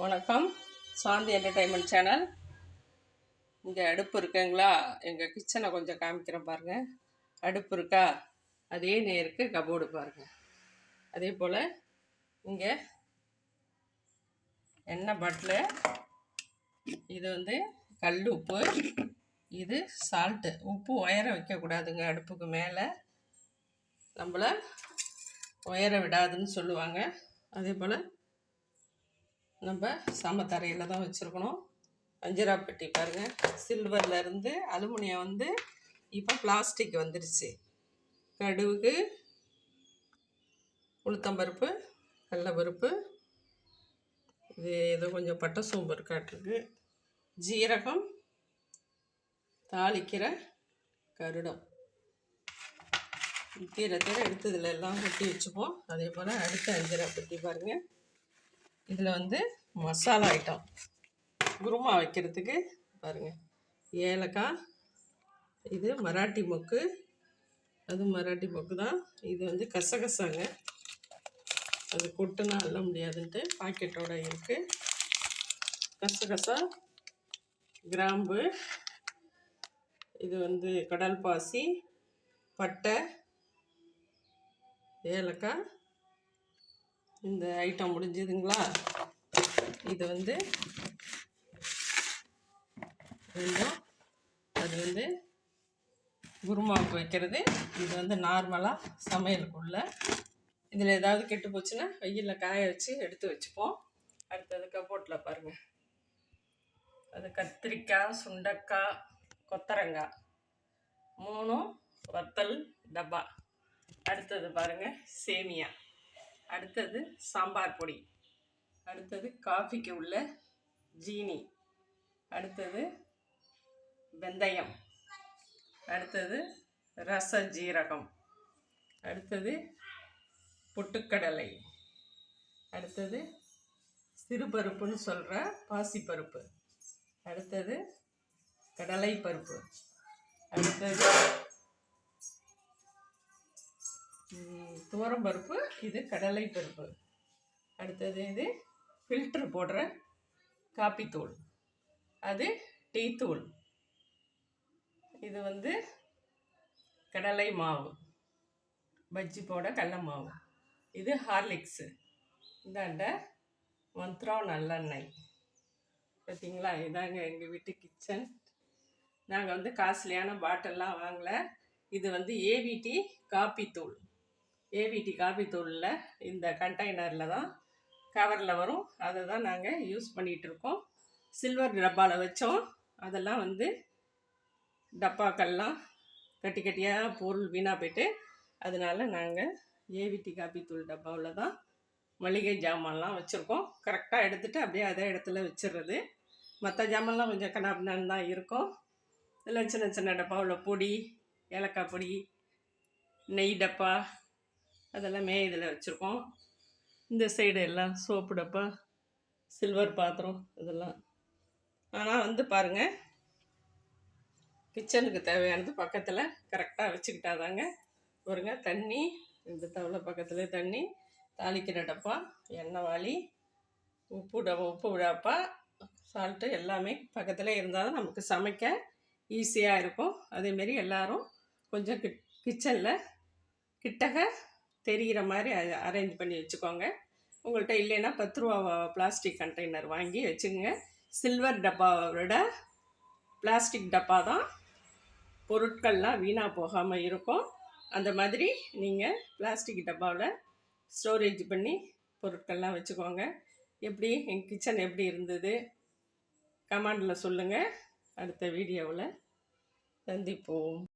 வணக்கம். சாந்தி entertainment channel இங்கே அடுப்பு இருக்குங்களா? எங்கள் கிச்சனை கொஞ்சம் காமிக்கிறேன் பாருங்கள் அடுப்பு இருக்கா? அதே நேருக்கு கபோர்டு பாருங்கள் அதே போல் இங்கே எண்ணெய் பட்டில் இது வந்து கல் உப்பு இது சால்ட்டு உப்பு உயர வைக்கக்கூடாதுங்க அடுப்புக்கு மேலே. நம்மளை உயர விடாதுன்னு சொல்லுவாங்க. அதே போல் நம்ம சமத்தரையில் தான் வச்சுருக்கணும். அஞ்சரா பெட்டி பாருங்கள் சில்வரில் இருந்து அலுமினியம் வந்து இப்போ பிளாஸ்டிக் வந்துருச்சு. கடுகு உளுத்தம்பருப்பு கடலப்பருப்பு இது ஏதோ கொஞ்சம் பட்டை சோம்பு இருக்காட்டிருக்கு ஜீரகம் தாளிக்கிற கருடம். தீர தீர எடுத்ததில் எல்லாம் கொட்டி வச்சுப்போம். அதே போல் அடுத்த அஞ்சிரா பெட்டி பாருங்கள் இதில் வந்து மசாலா ஐட்டம் குருமா வைக்கிறதுக்கு பாருங்கள் ஏலக்காய் இது மராட்டி மொக்கு. அது மராட்டி மொக்கு தான். இது வந்து கசகசாங்க. அது கொட்டுனா அள்ள முடியாதுன்ட்டு பாக்கெட்டோட இருக்குது கசகசா கிராம்பு இது வந்து கடல் பாசி பட்டை ஏலக்காய் இந்த ஐட்டம் முடிஞ்சதுங்களா? இது வந்து கொஞ்சம் அது வந்து குருமாவுக்கு வைக்கிறது. இது வந்து நார்மலாக சமையலுக்குள்ள. இதில் ஏதாவது கெட்டு போச்சுன்னா வெயிலில் காய வச்சு எடுத்து வச்சுப்போம். அடுத்தது கப்போட்டில் பாருங்கள் அது கத்திரிக்காய் சுண்டக்காய் கொத்தரங்காய். மூணும் வத்தல் டப்பா. அடுத்தது பாருங்கள் சேமியா. அடுத்தது சாம்பார் பொடி. அடுத்தது காஃபிக்கு உள்ள ஜீனி. அடுத்தது வெந்தயம். அடுத்தது ரச ஜீரகம். அடுத்தது பொட்டுக்கடலை. அடுத்தது சிறுபருப்புன்னு சொல்கிற பாசிப்பருப்பு. அடுத்தது கடலை பருப்பு அடுத்தது துவரம் பருப்பு இது கடலை பருப்பு. அடுத்தது இது ஃபில்ட்ரு போடுற காப்பித்தூள் அது டீ தூள். இது வந்து கடலை மாவு. பஜ்ஜி போட கடல மாவு. இது ஹார்லிக்ஸு. இந்தாண்ட மந்த்ரா நல்லெண்ணெய். பார்த்தீங்களா இதாங்க எங்கள் வீட்டு கிச்சன். நாங்கள் வந்து காஸ்ட்லியான பாட்டெல்லாம் வாங்கலை. இது வந்து ஏவிடி காப்பி தூள். ஏவிடி காபித்தூளில் இந்த கண்டெய்னரில் தான் கவரில் வரும். அதை தான் நாங்கள் யூஸ் பண்ணிகிட்ருக்கோம் சில்வர் டப்பாவில் வச்சோம். அதெல்லாம் வந்து டப்பாக்கள்லாம் கட்டி கட்டியாக பொருள் வீணாக போயிட்டு அதனால் நாங்கள் ஏவிடி காபித்தூள் டப்பாவில் தான் மளிகை ஜாமான்லாம் வச்சுருக்கோம். கரெக்டாக எடுத்துகிட்டு அப்படியே அதே இடத்துல வச்சிடுறது மற்ற ஜாமான்லாம் கொஞ்சம் கண்ணாபின்னான்னு தான் இருக்கும். இதில் சின்ன சின்ன டப்பாவில் பொடி ஏலக்காய் பொடி நெய் டப்பா அதெல்லாமே இதில் வச்சுருக்கோம். இந்த சைடு எல்லாம் சோப்பு டப்பா சில்வர் பாத்திரம் இதெல்லாம். ஆனால் வந்து பாருங்கள் கிச்சனுக்கு தேவையானது பக்கத்தில் கரெக்டாக வச்சுக்கிட்டாதாங்க. பாருங்க தண்ணி இந்த தவளை பக்கத்தில் தண்ணி தாளிக்கிற டப்பா எண்ணெய் வாளி உப்பு டப்பா உப்பு டப்பா சால்ட்டு எல்லாமே பக்கத்தில் இருந்தால் தான் நமக்கு சமைக்க ஈஸியாக இருக்கும். அதேமாரி எல்லோரும் கொஞ்சம் கிட் கிச்சனில் கிட்டக தெரிகிற மாதிரி அரேஞ்ச் பண்ணி வச்சுக்கோங்க. உங்கள்கிட்ட இல்லைன்னா பத்து ரூபா பிளாஸ்டிக் கண்டெய்னர் வாங்கி வச்சுக்கோங்க சில்வர் டப்பாவை விட பிளாஸ்டிக் டப்பா தான் பொருட்கள்லாம் வீணாக போகாமல் இருக்கும். அந்த மாதிரி நீங்கள் பிளாஸ்டிக் டப்பாவில் ஸ்டோரேஜ் பண்ணி பொருட்கள்லாம் வச்சுக்கோங்க. எப்படி? எங்கள் கிச்சன் எப்படி இருந்தது? கமெண்டில் சொல்லுங்கள் அடுத்த வீடியோவில் சந்திப்போம்.